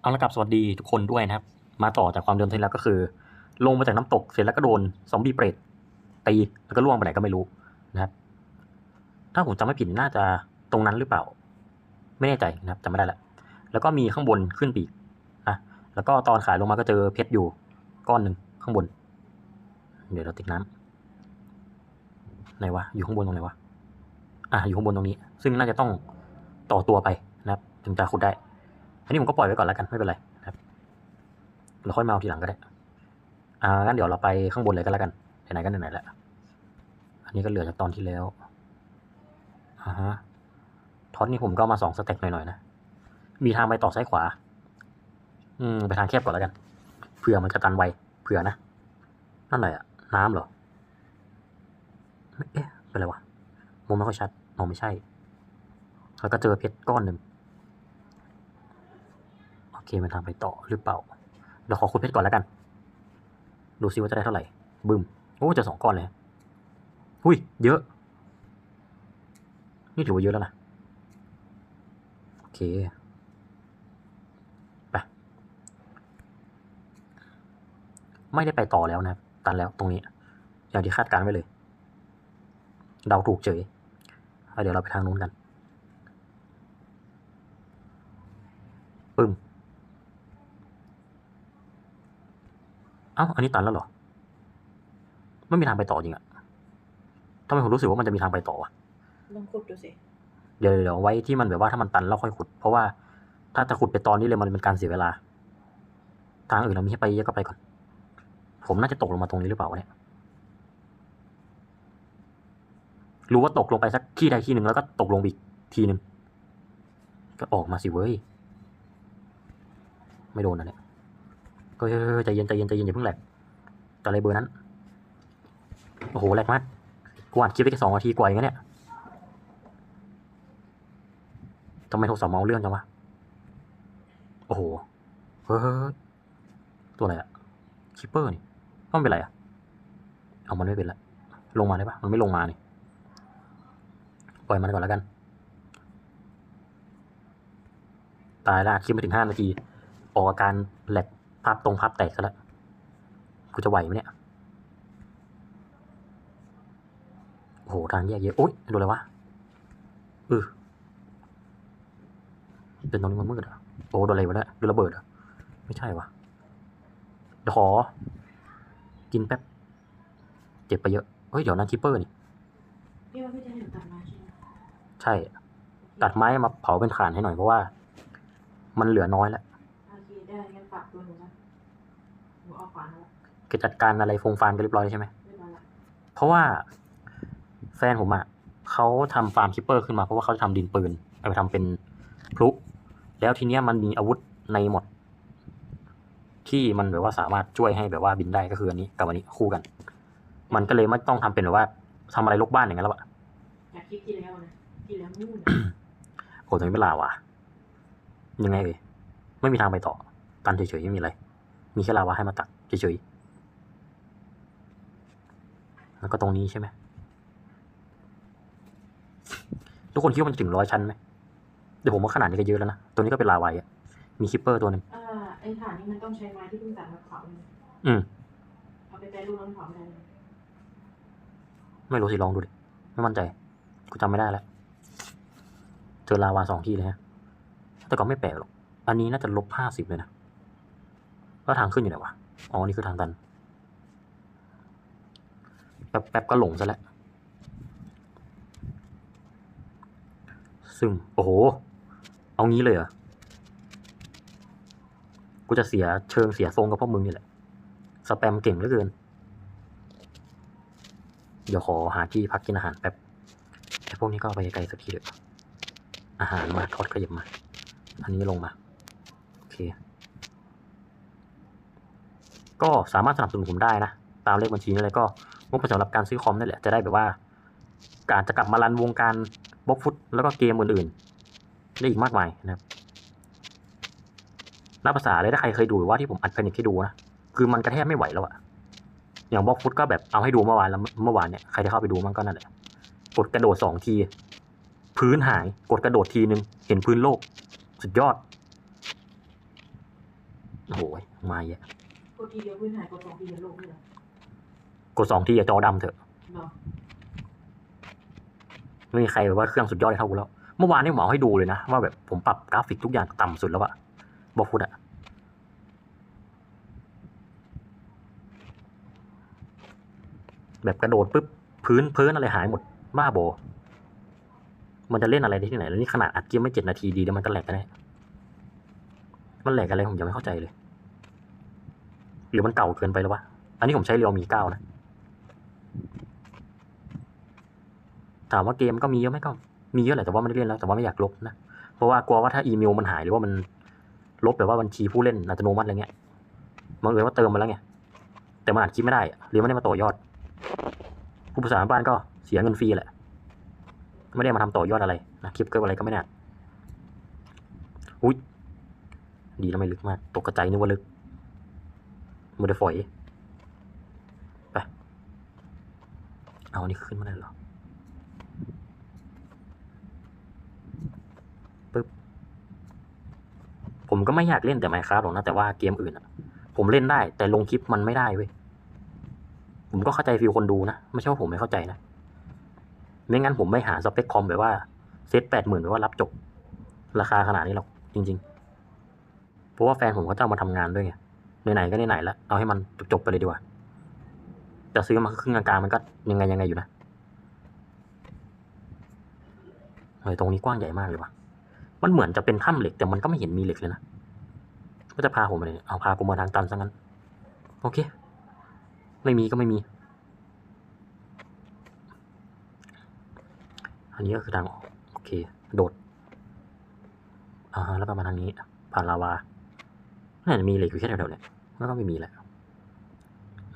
เอาละครับสวัสดีทุกคนด้วยนะครับ มาต่อจากความเดิมที่แล้วก็คือ ลงมาจากน้ำตกเสร็จแล้วก็โดนซอมบี้เปรตตีแล้วก็ล่วงไปไหนก็ไม่รู้นะครับ ถ้าผมจำไม่ผิดน่าจะตรงนั้นหรือเปล่า ไม่แน่ใจนะครับจำไม่ได้ละแล้วก็มีข้างบนขึ้นปีกอะแล้วก็ตอนขายลงมาก็เจอเพชรอยู่ ก้อนหนึ่งข้างบน เดี๋ยวเราติดน้ำไหนวะอยู่ข้างบนตรงไหนวะอะอยู่ข้างบนตรงนี้ ซึ่งน่าจะต้องต่อตัวไปนะครับ ถึงจะขุดได้ นนี้ผมก็ปล่อยไว้ก่อนแล้วกันไม่เป็นไรนะครับเราค่อยมาเอาทีหลังก็ได้อ่างั้นเดี๋ยวเราไปข้างบนเลยก็แล้วกันไหนๆก็ไหนๆแล้วอันนี้ก็เหลือจากตอนที่แล้วอ่าฮะท็อตนี่ผมก็มาสองสเต็กหน่อยๆนะมีทางไปต่อซ้ายขวา อืมไปทางแคบก่อนแล้วกันเผื่อมันจะตันไวเผื่อนะนั่นอะไรอะน้ำเหรอเอ๊ะเป็นอะไรวะมองไม่ค่อยชัดมองไม่ใช่ แล้วก็เจอเพชรก้อนหนึ่ง อเคมันทางไปต่อหรือเปล่าเดี๋ยวขอขุดเพชรก่อนแล้วกัน ดูซิว่าจะได้เท่าไหร่ บึมโอ้เจอสองก้อนเลยหุ้ย เยอะ นี่ถือว่าเยอะแล้วนะ โอเค ไป ไม่ได้ไปต่อแล้วนะ ตันแล้วตรงนี้ อย่างที่คาดการณ์ไว้เลย เดาถูกเฉยเอเดี๋ยวเราไปทางนู้นกัน ปึ้ม อ้าอันนี้ตันแล้วเหรอไม่มีทางไปต่อจริงอะทำไมผมรู้สึกว่ามันจะมีทางไปต่อวะลองขุดดูสิเดี๋ยวเดี๋ยวไว้ที่มันแบบว่าถ้ามันตันแล้วค่อยขุด เพราะว่าถ้าจะขุดไปตอนนี้เลยมันเป็นการเสียเวลา ทางอื่นเรามีให้ไปเยอะก็ไปก่อน ผมน่าจะตกลงมาตรงนี้หรือเปล่าวะเนี่ยรู้ว่าตกลงไปสักที่ใดที่หนึ่งแล้วก็ตกลงไปอีกทีหนึ่งก็ออกมาสิเว้ย ไม่โดนนะเนี่ย เฮ้ยใจเย็นใจเย็นใจเย็นอย่าเพิ่งแหลกแต่อะไรเบอร์นั้น โอ้โหแหลกมากกูอ่าคลิปไปแค่สองนาทีกว่าเองเนี่ยทำไมโทรศัพท์เมาเรื่องจังวะ โอ้โห เฮ้ย ตัวอะไรอะคิปเปอร์นี่ก็ไม่เป็นไรอะเอามันไม่เป็นละ ลงมาได้ปะมันไม่ลงมานี่ ปล่อยมันก่อนแล้วกัน ตายละคลิปไม่ถึงห้านาที ออกอาการแหลก ภาพตรงภาพแตกซะแล้วกูจะไหวไหมเนี่ย โอ้โหทางแยกเยอะโอ๊ยโดนอะไรวะเออเป็นตรงนี้มันมืดอะโอ้โดนอะไรวะเนี่ยโดนระเบิดเหรอะไม่ใช่วะเดี๋ยวขอ กินแป๊บ เจ็บไปเยอะเฮ้ยเดี๋ยวนั้นคิปเปอร์นี่พี่ว่าพี่จะเห็นตัดไม้ใช่ไหมใช่ ตัดไม้มาเผาเป็นถ่านให้หน่อยเพราะว่า มันเหลือน้อยแล้ว โอเคได้งั้นฝากตัวหนูนะหนูเอาขวานแล้ว ก็จัดการอะไรฟงฟานกันเรียบร้อยแล้วใช่ไหมเรียบร้อยละเพราะว่าแฟนผมอะเขาทำฟาร์มคิปเปอร์ขึ้นมาเพราะว่าเขาจะทำดินปืนเอาไปทำเป็นพลุ แล้วทีเนี้ยมันมีอาวุธในหมด ที่มันแบบว่าสามารถช่วยให้แบบว่าบินได้ก็คืออันนี้กับอันนี้คู่กัน มันก็เลยไม่ต้องทำเป็นแบบว่าทำอะไรลกบ้านอย่างนั้นแล้วอะจากคลิปที่แล้วนะที่แล้วนู่นโหตรงนี้เป็นลาวะยังไงเอ่ยไม่มีทางไปต่อตันเฉยๆไม่มีอะไร มีแค่ลาวาให้มาตักเฉยๆ แล้วก็ตรงนี้ใช่ไหมทุกคนคิดว่ามันจะถึงร้อยชั้นไหมเดี๋ยวผมว่าขนาดนี้ก็เยอะแล้วนะ ตัวนี้ก็เป็นลาวาอะมีคิปเปอร์ตัวหนึ่งอ่าไอ้ฐานนี้มันต้องใช้ไม้ที่เพิ่งตัดมาเผาเลยอืม เอาไปแปรรูปแล้วเผาได้เลยไม่รู้สิลองดูดิ ไม่มั่นใจ กูจำไม่ได้แล้ว เจอลาวาสองที่เลยฮะ แต่ก็ไม่แปลกหรอก อันนี้น่าจะลบห้าสิบเลยนะ แล้วทางขึ้นอยู่ไหนวะ อ๋อ นี่คือทางตัน แป๊บแป๊บก็หลงซะแล้วซึ่ง โอ้โห เอางี้เลยเหรอ กูจะเสียเชิงเสียทรงกับพวกมึงนี่แหละ สแปมเก่งเหลือเกิน เดี๋ยวขอหาที่พักกินอาหารแป๊บไอ้พวกนี้ก็ไปไกลสักทีเถอะอาหารมาทอดขยับมา อันนี้ลงมา โอเค ก็สามารถสนับสนุนผมได้นะ ตามเลขบัญชีนี่เลยก็ งบสำหรับการซื้อคอมนั่นแหละจะได้แบบว่า การจะกลับมารันวงการบล็อกฟุตแล้วก็เกมอื่นๆ ได้อีกมากมายนะครับนับภาษาเลยถ้าใครเคยดูว่าที่ผมอัดเพนิกให้ดูนะคือมันกระแทกไม่ไหวแล้วอะอย่างบล็อกฟุตก็แบบเอาให้ดูเมื่อวานแล้วเมื่อวานเนี่ยใครที่เข้าไปดูมันก็นั่นแหละกดกระโดดสองที พื้นหายกดกระโดดทีนึง เห็นพื้นโลก สุดยอดโอ้โหมาเยอะกดทีเดียวพื้นหายกดสองทีเดียวโลกเลย กดสองทีอะจอดำเถอะเนาะไม่มีใครแบบว่าเครื่องสุดยอดเท่ากูแล้ว เมื่อวานนี่ผมเอาให้ดูเลยนะ ว่าแบบผมปรับกราฟิกทุกอย่างต่ำสุดแล้วอะบอกคุณอะแบบกระโดดปุ๊บพื้นพื้นอะไรหายหมดบ้าโบ มันจะเล่นอะไรได้ที่ไหน แล้วนี่ขนาดอัดเกมไม่เจ็ดนาทีดีแล้วมันก็แหลกกันแน่มันแหลกอะไรผมยังไม่เข้าใจเลย หรือมันเก่าเกินไปแล้ววะ อันนี้ผมใช้เรียวมีเก้านะ ถามว่าเกมก็มีเยอะไหมก็มีเยอะแหละแต่ว่าไม่ได้เล่นแล้วแต่ว่าไม่อยากลบนะเพราะว่ากลัวว่าถ้าอีเมลมันหายหรือว่ามันลบแบบว่าบัญชีผู้เล่นอัตโนมัติอะไรเงี้ยมันเอยว่าเติมมาแล้วไงแต่มันอ่านคลิปไม่ได้หรือไม่ได้มาต่อยอด ผู้ประสานบ้านก็เสียเงินฟรีแหละไม่ได้มาทำต่อยอดอะไรนะคลิปเกิดอะไรก็ไม่ได้อุ้ยดีแล้วไม่ลึกมาก ตกกระจายนึกว่าลึกมือเดฝอยไปเอาอันนี้ขึ้นมาได้หรอ ผมก็ไม่อยากเล่นแต่ Minecraft หรอกนะแต่ว่าเกมอื่นอะผมเล่นได้ แต่ลงคลิปมันไม่ได้เว้ยผมก็เข้าใจฟิลคนดูนะไม่ใช่ว่าผมไม่เข้าใจนะไม่งั้นผมไม่หาสเปคคอมแบบว่าเซตแปดหมื่นแบบว่ารับจบ ราคาขนาดนี้หรอกจริง ๆ เพราะว่าแฟนผมก็ต้องมาทำงานด้วยไงไหนๆก็ไหนๆแล้วเอาให้มันจบๆไปเลยดีกว่าจะซื้อมาครึ่งกลางๆมันก็ยังไงยังไงอยู่นะเฮ้ยตรงนี้กว้างใหญ่มากเลยว่ะ มันเหมือนจะเป็นถ้ำเหล็ก แต่มันก็ไม่เห็นมีเหล็กเลยนะก็จะพาผมไปเลยเอาพากูมาทางตันซะงั้น โอเค ไม่มีก็ไม่มี อันนี้ก็คือทางออกโอเค โดดอ่าแล้วก็มาทางนี้ ผ่านลาวาน่าจะมีเหล็กอยู่แค่แถวๆเนี่ยแล้วก็ไม่มีแหละ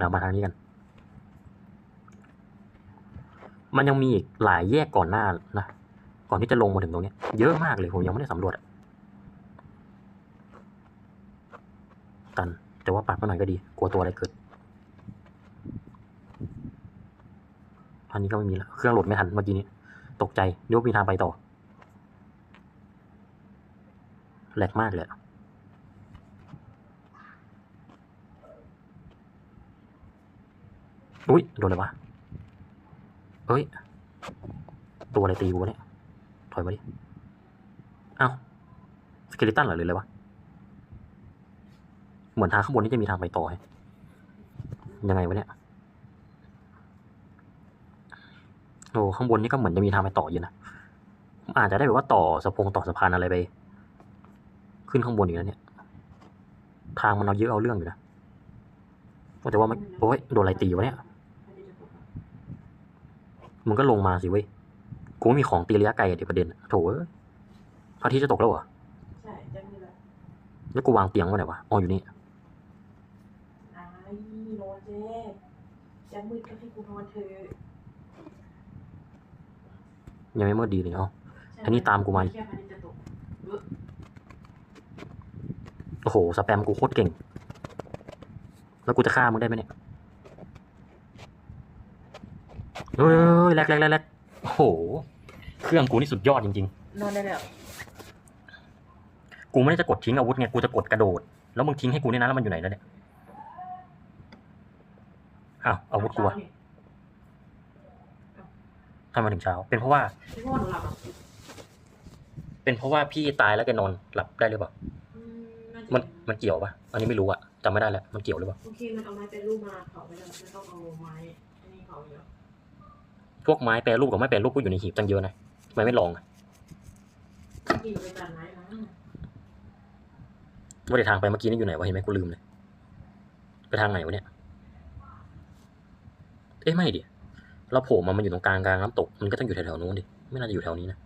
เรามาทางนี้กัน มันยังมีอีกหลายแยกก่อนหน้านะ ก่อนที่จะลงมาถึงตรงนี้ เยอะมากเลยผมยังไม่ได้สำรวจตัน แต่ว่าปัดมาหน่อยก็ดี กลัวตัวอะไรเกิดอันนี้ก็ไม่มีแล้วเครื่องโหลดไม่ทันเมื่อกี้นี้ ตกใจนึกว่ามีทางไปต่อแหลกมากเลยอุ้ยโดนอะไรวะเอ้ย ตัวอะไรตีกูเนี่ย อยมาดิ เอ้าสเกลิตันเหรอหรืออะไรวะ เหมือนทางข้างบนนี่จะมีทางไปต่อไงยังไงวะเนี่ย โอ้ข้างบนนี่ก็เหมือนจะมีทางไปต่ออยู่นะอาจจะได้แบบว่าต่อสะพงต่อสะพานอะไรไป ขึ้นข้างบนอีกแล้วเนี่ย ทางมันเอาเยอะเอาเรื่องอยู่นะแต่ว่ามันโอ้ยโดนอะไรตีวะเนี่ยมึงก็ลงมาสิเว้ย กูไม่มีของตีระยะไกลอะเดี๋ยวประเด็นอะโถเอ้ยพระอาทิตย์จะตกแล้วเหรอใช่จะมีละแล้วกูวางเตียงไว้ไหนวะอ๋ออยู่นี่ไอ้นอนเจ๊จะมืดก็ให้กูนอนเธอะยังไม่มืดดีเลยเนาะใช่อันนี้ตามกูมาแค่พระอาทิตย์จะตกเออโอ้โหสแปมกูโคตรเก่ง แล้วกูจะฆ่ามึงได้ไหมเนี่ยเฮ้ยแลกแลกแลกแลก โอ้โห เครื่องกูนี่สุดยอดจริง นอนได้แล้วๆ กูไม่ได้จะกดทิ้งอาวุธไง กูจะกดกระโดด แล้วมึงทิ้งให้กูเนี่ยนะแล้วมันอยู่ไหนแล้วเนี่ย อ้าวอาวุธกูอะทำไมถึงเช้า เป็นเพราะว่าที่พ่อหนูหลับอะเป็นเพราะว่าพี่ตายแล้วแกนอนหลับได้หรือเปล่า อืมน่าจะมัน มันเกี่ยวปะอันนี้ไม่รู้อะจำไม่ได้แล้ว มันเกี่ยวหรือเปล่า โอเคมันเอาไม้เป็นรูปมาเผาไปแล้วมันต้องเอาไม้อันนี้เผาอยู่แล้ว พวกไม้แปรรูปกับไม่แปรรูปก็อยู่ในหีบตั้งเยอะนะทำไมไม่ลองอะที่เราไปตัดไม้มาว่าเดี๋ยวทางไปเมื่อกี้นี่อยู่ไหนวะเห็นไหมกูลืมเลยไปทางไหนวะเนี่ย เอ๊ะไม่ดิเราโผล่มามันอยู่ตรงกลางกลางน้ำตก มันก็ต้องอยู่แถวๆนู้นดิ ไม่น่าจะอยู่แถวนี้นะ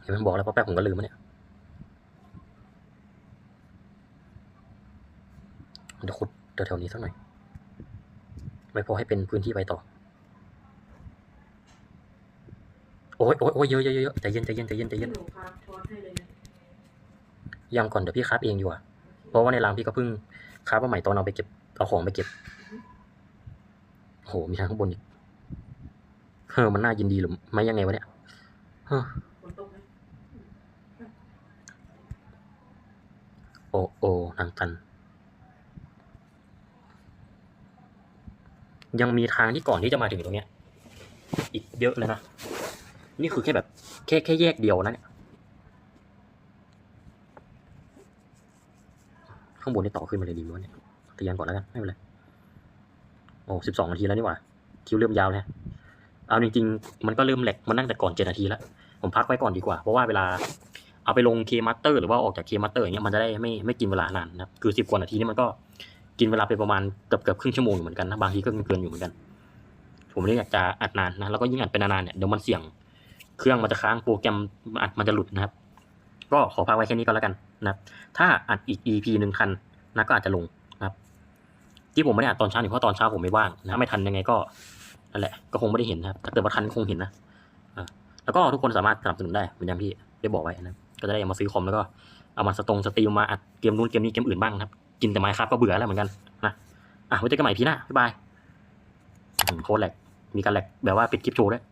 เห็นไหมบอกแล้วพราะแป๊บผมก็ลืมแล้วเนี่ยเดี๋ยวขุดแถวๆนี้สักหน่อย ไม่พอให้เป็นพื้นที่ไปต่อ โอ้ยโอ้ยโอ้ยเยอะเยอะเยอะใจเย็นใจเย็นใจเย็นใจเย็นหนูพาทอนให้เลยนะยังก่อนเดี๋ยวพี่ครับเองอยู่อะ เพราะว่าในรางพี่ก็เพิ่งครับมาใหม่ตอนเอาไปเก็บเอาของไปเก็บโอ้โหมีทางข้างบนอีกเฮ้อมันน่ายินดีหรือไม่ยังไงวะเนี่ยเฮ้อฝนตกไหมโอโอนางตัน ยังมีทางที่ก่อนที่จะมาถึงตรงเนี้ย อีกเยอะเลยนะ นี่คือแค่แบบ แค่แค่แยกเดียวนะเนี่ย ข้างบนนี่ต่อขึ้นมาเลยดีมั้ยเนี่ยเตียนก่อนแล้วกันไม่เป็นไร โอ้สิบสองนาทีแล้วนี่หว่า คิวเริ่มยาวแล้วเอาจริงๆ มันก็เริ่มแหลกมันตั้งแต่ก่อนเจ็ดนาทีแล้ว ผมพักไว้ก่อนดีกว่า เพราะว่าเวลาเอาไปลงเคมัตเตอร์หรือว่าออกจากเคมัตเตอร์อย่างเงี้ยมันจะได้ไม่ไม่กินเวลานานนะครับ คือสิบกว่านาทีนี่มันก็ กินเวลาไปประมาณเกือบเกือบครึ่งชั่วโมงอยู่เหมือนกันนะบางทีก็เกินอยู่เหมือนกัน ผมไม่ได้อยากจะอัดนานนะแล้วก็ยิ่งอัดเป็นนานๆเนี่ยเดี๋ยวมันเสี่ยงเครื่องมันจะค้างโปรแกรมอัดมันจะหลุดนะครับ ก็ขอพักไว้แค่นี้ก็แล้วกันนะครับ ถ้าอัดอีก EP หนึ่งทันนะก็อาจจะลงนะครับ ที่ผมไม่ได้อัดตอนเช้านี่เพราะตอนเช้าผมไม่ว่างนะไม่ทันยังไงก็นั่นแหละก็คงไม่ได้เห็นนะครับถ้าเกิดว่าทันคงเห็นนะอ่าแล้วก็ทุกคนสามารถสนับสนุนได้เหมือนอย่างที่ได้บอกไว้นะก็จะได้มาซื้อคอมแล้วก็เอามาสตรงสตรีมมาอัดเกมนู้นเกมนี้เกมอื่นบ้างนะครับ กินแต่ไม้ครับก็เบื่อแล้วเหมือนกันนะอะไว้เจอกันใหม่พี่หน้าบ๊ายบายโคตรแหลกมีการแหลกแบบว่าปิดคลิปโชว์ด้วย